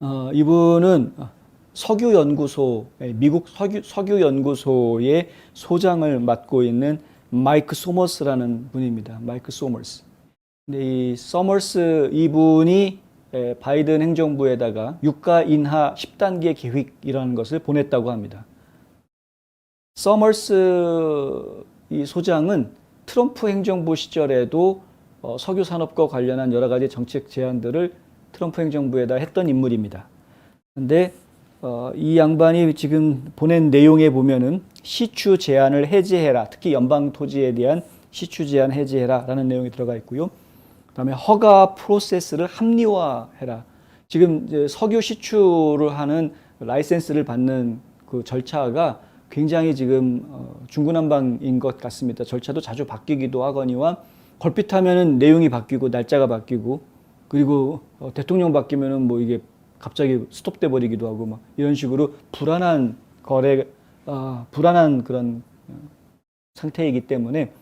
어, 이분은 석유 연구소 미국 석유 석유 연구소의 소장을 맡고 있는 마이크 소머스라는 분입니다. 마이크 소머스. 근데 이 서머스 이분이 에, 바이든 행정부에다가 유가 인하 10단계 계획이라는 것을 보냈다고 합니다. 서머스 이 소장은 트럼프 행정부 시절에도 어, 석유 산업과 관련한 여러 가지 정책 제안들을 트럼프 행정부에다 했던 인물입니다. 근데 어, 이 양반이 지금 보낸 내용에 보면은 시추 제한을 해제해라. 특히 연방 토지에 대한 시추 제한 해제해라라는 내용이 들어가 있고요. 그다음에 허가 프로세스를 합리화해라. 지금 석유 시추를 하는 라이센스를 받는 그 절차가 굉장히 지금 어, 중구난방인 것 같습니다. 절차도 자주 바뀌기도 하거니와 걸핏하면은 내용이 바뀌고 날짜가 바뀌고 그리고 어, 대통령 바뀌면은 뭐 이게 갑자기 스톱돼 버리기도 하고 막 이런 식으로 불안한 거래 어, 불안한 그런 어, 상태이기 때문에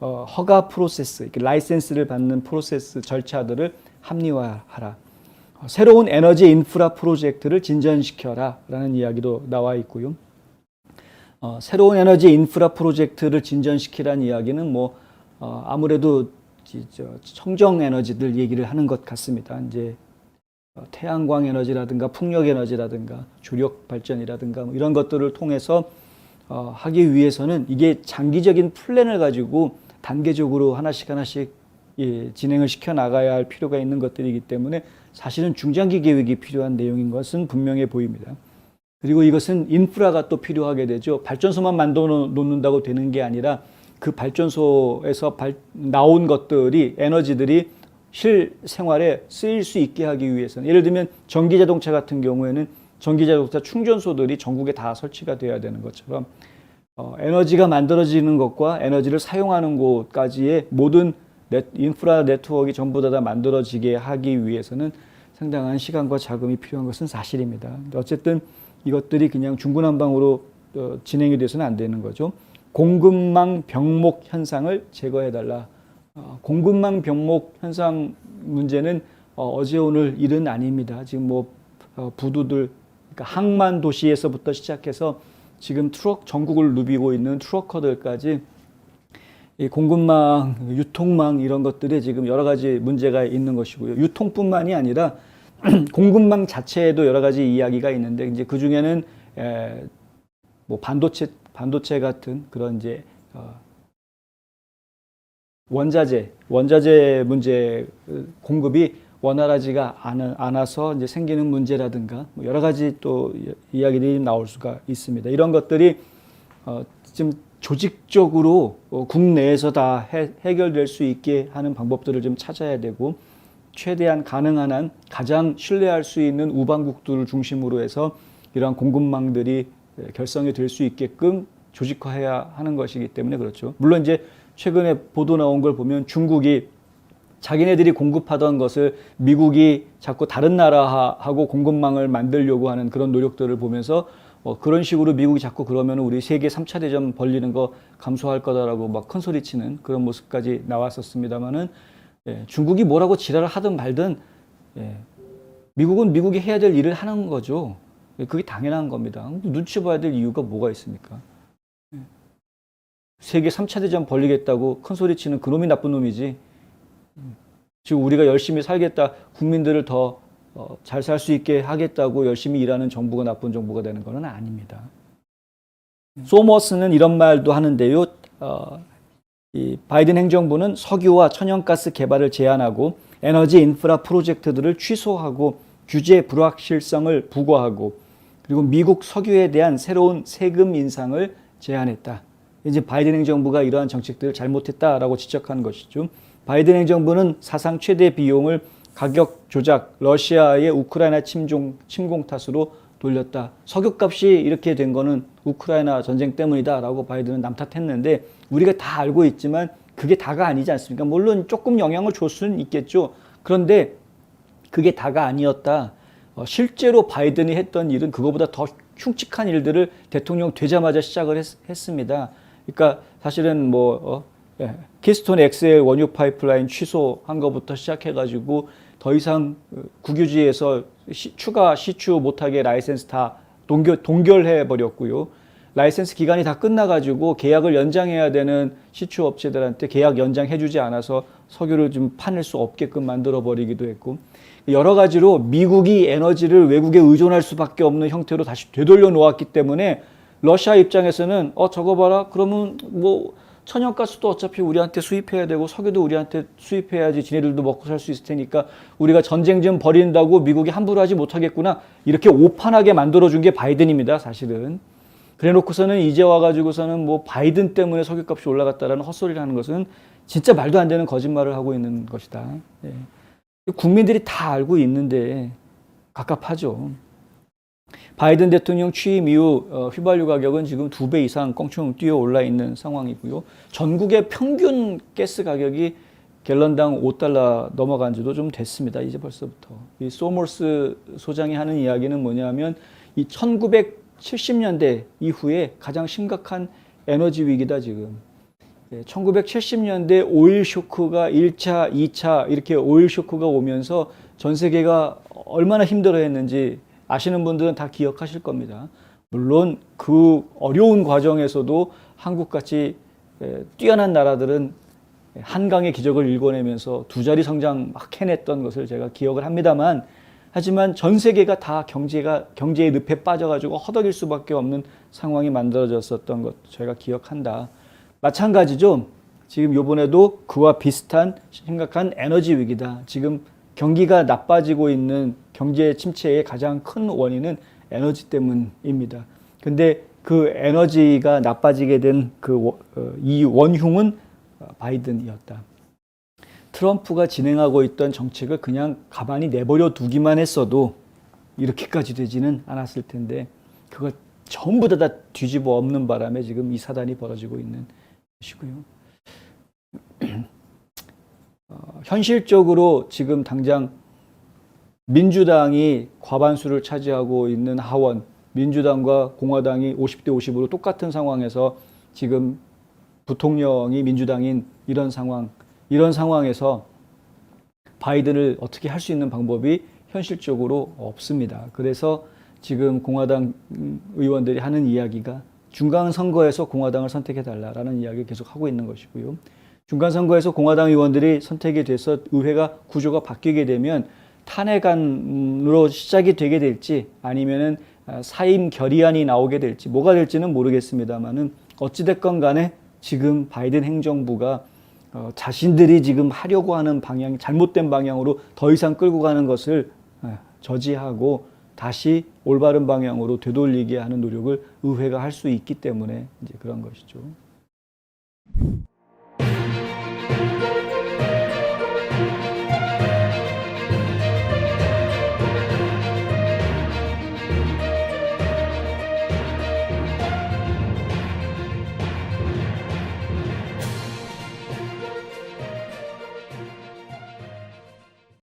어, 허가 프로세스, 라이센스를 받는 프로세스 절차들을 합리화하라. 어, 새로운 에너지 인프라 프로젝트를 진전시켜라 라는 이야기도 나와 있고요. 어, 새로운 에너지 인프라 프로젝트를 진전시키라는 이야기는 뭐 어, 아무래도 이- 저 청정 에너지들 얘기를 하는 것 같습니다. 이제 어, 태양광 에너지라든가 풍력 에너지라든가 조력 발전이라든가 뭐 이런 것들을 통해서 어, 하기 위해서는 이게 장기적인 플랜을 가지고 단계적으로 하나씩 하나씩 예, 진행을 시켜 나가야 할 필요가 있는 것들이기 때문에 사실은 중장기 계획이 필요한 내용인 것은 분명해 보입니다. 그리고 이것은 인프라가 또 필요하게 되죠. 발전소만 만들어 놓는다고 되는 게 아니라 그 발전소에서 발- 나온 것들이 에너지들이 실 생활에 쓰일 수 있게 하기 위해서는 예를 들면 전기 자동차 같은 경우에는 전기 자동차 충전소들이 전국에 다 설치가 되어야 되는 것처럼 어, 에너지가 만들어지는 것과 에너지를 사용하는 곳까지의 모든 넷, 인프라 네트워크가 전부 다, 다 만들어지게 하기 위해서는 상당한 시간과 자금이 필요한 것은 사실입니다. 어쨌든 이것들이 그냥 중구난방으로 어, 진행이 돼서는 안 되는 거죠. 공급망 병목 현상을 제거해 달라. 어, 공급망 병목 현상 문제는 어, 어제 오늘 일은 아닙니다. 지금 뭐 어, 부두들 그러니까 항만 도시에서부터 시작해서 지금 트럭 전국을 누비고 있는 트럭커들까지 이 공급망, 유통망 이런 것들이 지금 여러 가지 문제가 있는 것이고요. 유통뿐만이 아니라 공급망 자체에도 여러 가지 이야기가 있는데 이제 그 중에는 에, 뭐 반도체 반도체 같은 그런 이제 어, 원자재 원자재 문제 어, 공급이 원활하지가 않아, 않아서 이제 생기는 문제라든가 뭐 여러 가지 또 이- 이야기들이 나올 수가 있습니다. 이런 것들이 어, 지금 조직적으로 어, 국내에서 다 해, 해결될 수 있게 하는 방법들을 좀 찾아야 되고 최대한 가능한 한 가장 신뢰할 수 있는 우방국들을 중심으로 해서 이러한 공급망들이 예, 결성이 될 수 있게끔 조직화해야 하는 것이기 때문에 그렇죠. 물론 이제 최근에 보도 나온 걸 보면 중국이 자기네들이 공급하던 것을 미국이 자꾸 다른 나라하고 공급망을 만들려고 하는 그런 노력들을 보면서 어, 그런 식으로 미국이 자꾸 그러면 우리 세계 3차 대전 벌리는 거 감소할 거다라고 막 큰 소리 치는 그런 모습까지 나왔었습니다만은 예, 중국이 뭐라고 지랄을 하든 말든 예, 미국은 미국이 해야 될 일을 하는 거죠. 예, 그게 당연한 겁니다. 눈치 봐야 될 이유가 뭐가 있습니까? 예. 세계 3차 대전 벌리겠다고 큰 소리 치는 그놈이 나쁜 놈이지. 음, 지금 우리가 열심히 살겠다, 국민들을 더 잘 살 수 있게 하겠다고 열심히 일하는 정부가 나쁜 정부가 되는 것은 아닙니다. 소머스는 이런 말도 하는데요. 어, 이 바이든 행정부는 석유와 천연가스 개발을 제한하고 에너지 인프라 프로젝트들을 취소하고 규제 불확실성을 부과하고 그리고 미국 석유에 대한 새로운 세금 인상을 제안했다. 이제 바이든 행정부가 이러한 정책들을 잘못했다라고 지적한 것이죠. 바이든 행정부는 사상 최대 비용을 가격 조작, 러시아의 우크라이나 침종, 침공 탓으로 돌렸다. 석유값이 이렇게 된 거는 우크라이나 전쟁 때문이다라고 바이든은 남탓했는데 우리가 다 알고 있지만 그게 다가 아니지 않습니까? 물론 조금 영향을 줄 수는 있겠죠. 그런데 그게 다가 아니었다. 어, 실제로 바이든이 했던 일은 그거보다 더 흉측한 일들을 대통령 되자마자 시작을 했, 습니다 그러니까 사실은 뭐 어, 예, 키스톤 엑셀 원유 파이프라인 취소한 것부터 시작해가지고 더 이상 어, 국유지에서 시- 추가 시추 못하게 라이센스 다 동결, 동결해 버렸고요. 라이센스 기간이 다 끝나가지고 계약을 연장해야 되는 시추 업체들한테 계약 연장해주지 않아서 석유를 좀 파낼 수 없게끔 만들어 버리기도 했고 여러 가지로 미국이 에너지를 외국에 의존할 수밖에 없는 형태로 다시 되돌려 놓았기 때문에 러시아 입장에서는 어 저거 봐라. 그러면 뭐 천연가스도 어차피 우리한테 수입해야 되고 석유도 우리한테 수입해야지 지네들도 먹고 살 수 있을 테니까 우리가 전쟁 좀 벌인다고 미국이 함부로 하지 못하겠구나. 이렇게 오판하게 만들어준 게 바이든입니다 사실은 그래 놓고서는 이제 와가지고서는 뭐 바이든 때문에 석유값이 올라갔다라는 헛소리를 하는 것은 진짜 말도 안 되는 거짓말을 하고 있는 것이다 예. 국민들이 다 알고 있는데 갑갑하죠 바이든 대통령 취임 이후 어, 휘발유 가격은 지금 두 배 이상 껑충 뛰어 올라 있는 상황이고요. 전국의 평균 가스 가격이 갤런당 5달러 넘어간 지도 좀 됐습니다. 이제 벌써부터. 이 소머스 소장이 하는 이야기는 뭐냐면 이 1970년대 이후에 가장 심각한 에너지 위기다 지금. 1970년대 오일 쇼크가 1차, 2차 이렇게 오일 쇼크가 오면서 전 세계가 얼마나 힘들어 했는지 아시는 분들은 다 기억하실 겁니다. 물론 그 어려운 과정에서도 한국같이 에, 뛰어난 나라들은 한강의 기적을 일궈내면서 두 자리 성장 막 해냈던 것을 제가 기억을 합니다만 하지만 전 세계가 다 경제가 경제의 늪에 빠져가지고 허덕일 수밖에 없는 상황이 만들어졌었던 것 제가 기억한다. 마찬가지죠. 지금 요번에도 그와 비슷한 심각한 에너지 위기다. 지금 경기가 나빠지고 있는 경제 침체의 가장 큰 원인은 에너지 때문입니다. 근데 그 에너지가 나빠지게 된 그 이 원흉은 바이든이었다. 트럼프가 진행하고 있던 정책을 그냥 가만히 내버려 두기만 했어도 이렇게까지 되지는 않았을 텐데 그걸 전부 다, 다 뒤집어 엎는 바람에 지금 이 사단이 벌어지고 있는 것이고요. 어, 현실적으로 지금 당장 민주당이 과반수를 차지하고 있는 하원, 민주당과 공화당이 50대 50으로 똑같은 상황에서 지금 부통령이 민주당인 이런 상황, 이런 상황에서 바이든을 어떻게 할 수 있는 방법이 현실적으로 없습니다. 그래서 지금 공화당 의원들이 하는 이야기가 중간 선거에서 공화당을 선택해 달라라는 이야기를 계속 하고 있는 것이고요. 중간 선거에서 공화당 의원들이 선택이 돼서 의회가 구조가 바뀌게 되면 탄핵안으로 시작이 되게 될지 아니면은 사임 결의안이 나오게 될지 뭐가 될지는 모르겠습니다만은 어찌됐건 간에 지금 바이든 행정부가 어, 자신들이 지금 하려고 하는 방향이 잘못된 방향으로 더 이상 끌고 가는 것을 어, 저지하고 다시 올바른 방향으로 되돌리게 하는 노력을 의회가 할 수 있기 때문에 이제 그런 것이죠.